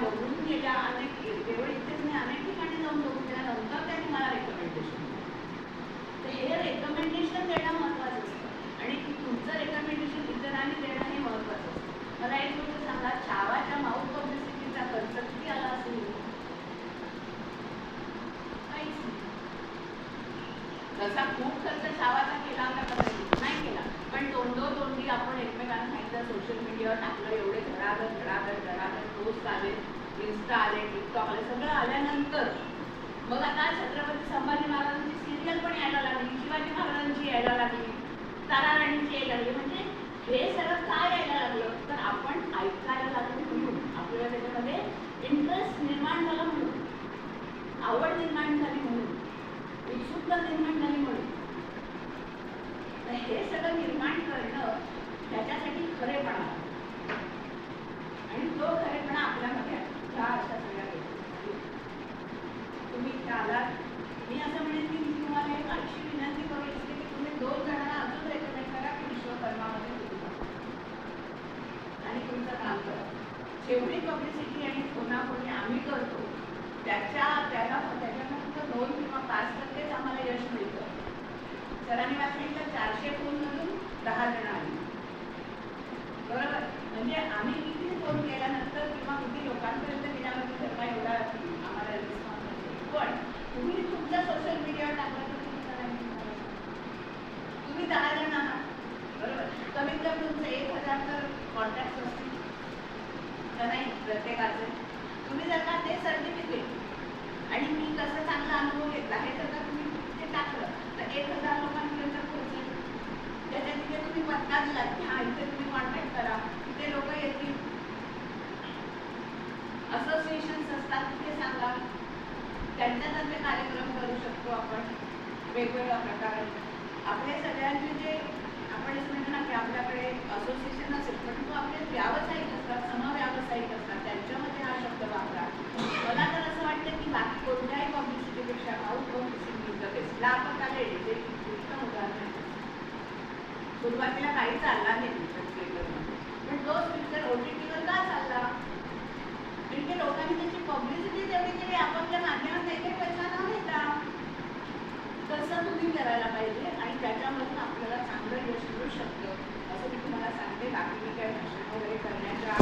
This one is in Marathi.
बघून गेल्या अनेक केवळ इथेच नाही अनेक ठिकाणी जाऊन बघून त्यानंतर त्यांनी मला रेकमेंडेशन दिलं. हे रेकमेंडेशन देणं महत्त्वाचं असतं. आणि तुमचं रेकमेंडेशन इतरांनी देणं हे महत्वाचं असतं. मला एक गोष्ट सांगा छावाच्या माऊथ पब्लिसिटीचा खर्च किती आला असेल? काहीच जसा खूप खर्च छावाचा केला का नाही केला. पण दोन दोन तोंडी आपण एकमेकांना सांगितलं सोशल मीडियावर टाकलं एवढे घराघर घराघर घराघर. पोस्ट आले इन्स्टा आले टिकटॉक आले सगळं आल्यानंतर मग आता छत्रपती संभाजी महाराजांची सिरियल पण यायला लागली शिवाजी महाराजांची यायला लागली तारा राणीची यायला लागली. म्हणजे हे सगळं काय यायला लागलं? तर आपण ऐकायला लागलो म्हणून आपल्याला त्याच्यामध्ये इंटरेस्ट निर्माण झाला म्हणून आवड निर्माण झाली म्हणून उत्सुकता निर्माण झाली म्हणून तर हे सगळं निर्माण करणं त्याच्यासाठी खरेपणा आणि तो खरेपणा आपल्यामध्ये अशा सगळ्या गोष्टी तुम्ही इथे आलात मी असं म्हणेन की मी तुम्हाला एक अशी विनंती करू इच्छिते की तुम्ही दोन जणांना अजून रेकमेंड करा की विश्वकर्मामध्ये तुम्ही जा. आणि तुमचं काम करा जेवढी पब्लिसिटी आणि कोणाकोणी आम्ही करतो त्याच्या त्याला त्याच्यानं फक्त दोन किंवा पाच टक्केच आम्हाला यश मिळतं सरांनी मला सांगितलं चारशे फोनमधून दहा जण आली बरोबर म्हणजे आम्ही किती फोन केल्यानंतर किंवा किती लोकांपर्यंत गेल्यानंतर त्याचा एवढा आम्हाला रिस्पॉन्स मिळतो पण तुम्ही तुमच्या सोशल मीडियावर टाकलं तर किती जणांनी तुम्हाला सांगितलं? तुम्ही दहा जण आहात बरोबर कमीत कमी तुमचं एक हजार तर कॉन्टॅक्ट असतील का नाही प्रत्येकाचे तुम्ही जर का ते सर्टिफिकेट आणि मी कसं चांगला अनुभव घेतला हे जर का तुम्ही ते टाकलं तर एक हजार लोकांपर्यंत पोहोचेल त्याच्या तिथे तुम्ही पत्ता दिलात की हा इथे तुम्ही कॉन्टॅक्ट करा तिथे लोक येतील असोसिएशन्स असतात तिथे सांगा. त्यांच्यातर्फे कार्यक्रम करू शकतो आपण. वेगवेगळ्या प्रकारे. आपल्या सगळ्यांचे जे आपण असं म्हणतो ना की आपल्याकडे असोसिएशन असेल परंतु आपले व्यावसायिक असतात समव्यावसायिक असतात त्यांच्यामध्ये हा शब्द वापरा. मला तर असं वाटतं की बाकी कोणत्याही पब्लिसिटीपेक्षा out publicity is the best ला उत्तम उदाहरण आहे. सुरुवातीला काही चालला नाही पिक्चर थिएटरमध्ये पण तोच पिक्चर ओ टी टीवर का चालला? म्हणजे लोकांनी त्याची पब्लिसिटी तेवढी केली आपापल्या माध्यमात काही पैसा न घेता तसं तुम्ही करायला पाहिजे. त्याच्यातून आपल्याला चांगलं यश मिळू शकतं असं मी तुम्हाला सांगते. बाकी मी काय भाषण वगैरे करण्याच्या